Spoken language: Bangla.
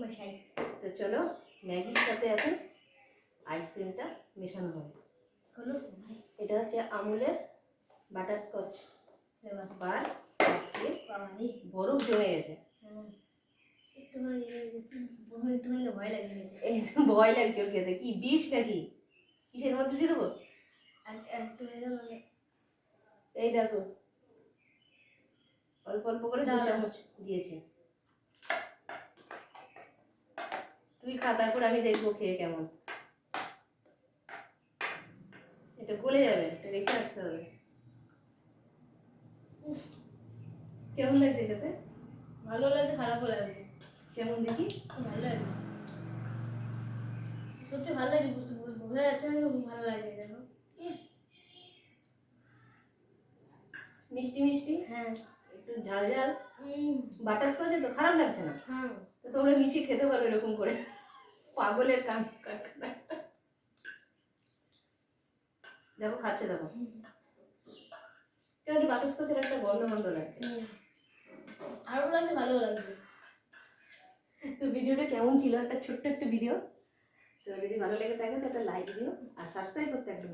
মশাই। তো চলো ম্যাগির সাথে এখন আইসক্রিমটা মেশানো হবে। হলো এটা হচ্ছে আমুলের butter scotch. Bar ice cream বরফ জমে গেছে। ভয় লাগে এই ভয় লাগছে খেতে। কি বিষ নাকি? কিসের মধ্যে দিয়ে দেবো? এই দেখো অল্প অল্প করে দু। চামচ দিয়েছে। তুই খা তারপর আমি দেখব খেয়ে কেমন। এটা গলে যাবে এটা রেখে আসতে হবে। কেমন লাগছে খেতে? ভালো লাগে খারাপও লাগে কেমন দেখি? ভালো লাগে সত্যি ভালো লাগে বোঝা যাচ্ছে ভালো লাগে দেখো মিষ্টি মিষ্টি? হ্যাঁ। একটু ঝাল ঝাল। হুম। বাটার স্কচে তো খারাপ লাগছে না? হ্যাঁ তো তোমরা মিশিয়ে খেতে পারো এরকম করে। পাগলের কারখানা দেখো খাচ্ছে দেখো। কেন বাটার স্কচের একটা গন্ধ গন্ধ লাগছে। আরও লাগছে ভালো লাগছে তো ভিডিওটা কেমন ছিল? একটা ছোট্ট একটা ভিডিও। তো যদি ভালো লেগে থাকে তো একটা লাইক দিও আর সাবস্ক্রাইব করতে একদম